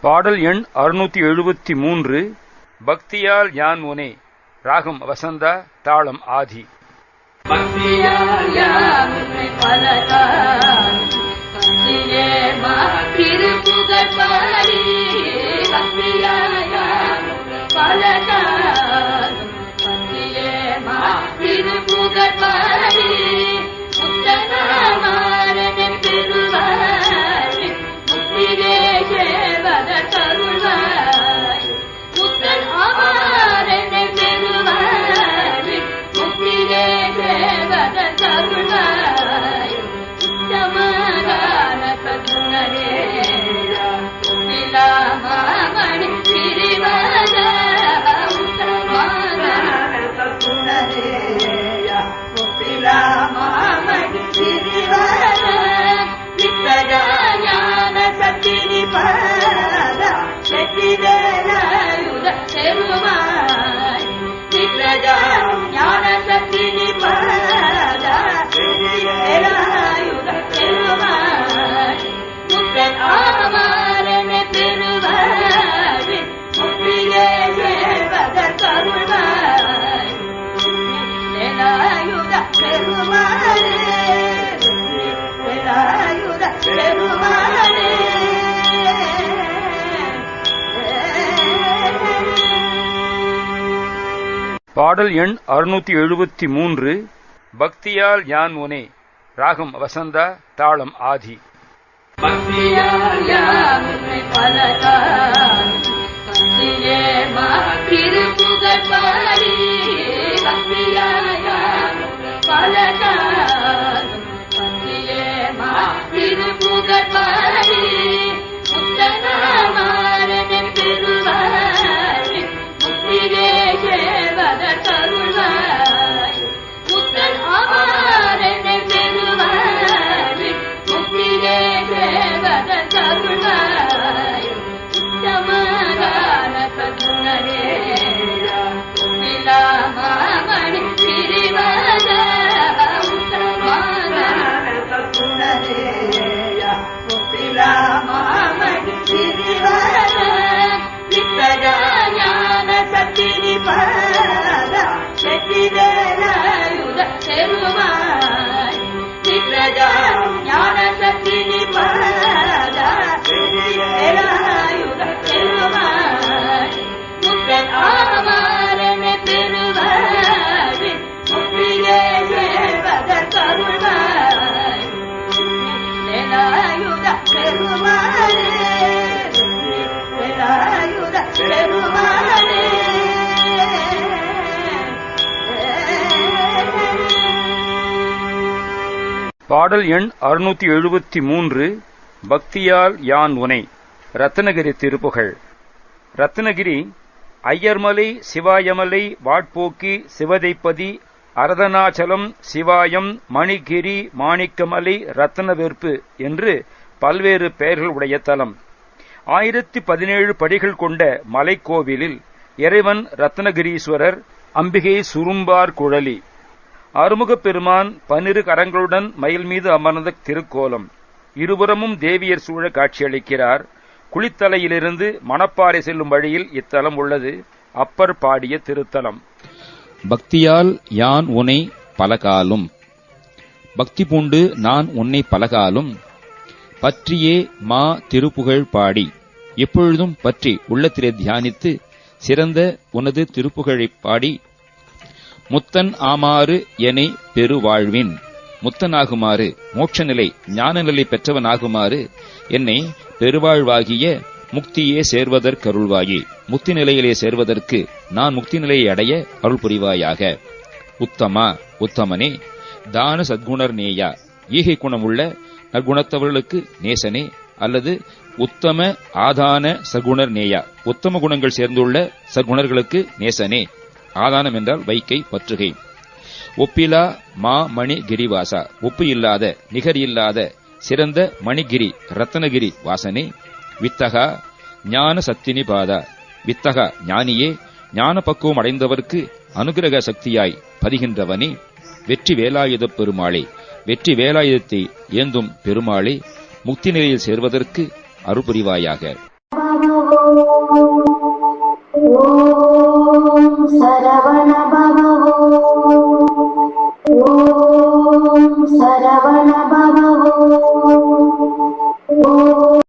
பாடல் எண் அறுநூத்தி எழுபத்தி மூன்று. பக்தியால் யான் உனே? ராகம் வசந்தா தாளம் ஆதி. பக்தியால் யாமுனை பலகால் பக்தியே மா பக்தியால் பாடல் எண் அறுநூத்தி எழுபத்தி மூன்று பக்தியால் யான் உனே ராகம் வசந்தா தாளம் ஆதி. பக்தியால் யாமுனை பக்தியே மாற்றி பாடல் எண் அறுநூத்தி எழுபத்தி மூன்று பக்தியால் யான் உனை? ரத்னகிரி திருப்புகழ். ரத்னகிரி ஐயர்மலை சிவாயமலை வாட்போக்கி சிவதைப்பதி அரதனாச்சலம் சிவாயம் மணிகிரி மாணிக்கமலை ரத்னவெற்பு என்று பல்வேறு பெயர்கள் உடைய தலம். ஆயிரத்தி பதினேழு படிகள் கொண்ட மலைக்கோவிலில் இறைவன் ரத்னகிரீஸ்வரர் அம்பிகை சுரும்பார் குழலி. அருமுகப் பெருமான் பன்னிரு கரங்களுடன் மயில் மீது அமர்ந்த திருக்கோலம். இருபுறமும் தேவியர் சூழ காட்சியளிக்கிறார். குளித்தலையிலிருந்து மணப்பாறை செல்லும் வழியில் இத்தலம் உள்ளது. அப்பர் பாடிய திருத்தலம். பக்தியால் யான் உனை பலகாலும். பக்தி பூண்டு நான் உன்னை பலகாலும். பற்றியே மா திருப்புகழ் பாடி. எப்பொழுதும் பற்றி உள்ளத்திலே தியானித்து சிறந்த உனது திருப்புகழைப் பாடி முத்தன் ஆமாறு எனை பெருவாழ்வின். முத்தனாகுமாறு மோட்ச நிலை ஞானநிலை பெற்றவனாகுமாறு என்னை பெருவாழ்வாகிய முக்தியே சேர்வதற்கருள்வாயே. முக்தி நிலையிலே சேர்வதற்கு நான் முக்தி நிலையை அடைய அருள் புரிவாயாக உத்தமா உத்தமனே தான சத்குணர் நேயா. ஈகை குணமுள்ள நற்குணத்தவர்களுக்கு நேசனே அல்லது உத்தம ஆதான சகுணர் நேயா. உத்தம குணங்கள் சேர்ந்துள்ள சகுணர்களுக்கு நேசனே. ஆதானம் என்றால் வைக்கை பற்றுகை. ஒப்பிலா மா மணி கிரிவாசா. ஒப்பு இல்லாத நிகர் இல்லாத சிறந்த மணிகிரி ரத்னகிரி வாசனே. வித்தகா ஞான சத்தினி பாதா. வித்தகா ஞானியே ஞான பக்குவம் அடைந்தவர்க்கு அனுகிரக சக்தியாய் பதிகின்றவனே. வெற்றி வேலாயுதப் பெருமாளே வெற்றி வேலாயுதத்தை ஏந்தும் பெருமாளே முக்தி நிலையில் சேர்வதற்கு அருபுரிவாயாக. ಸರವಣ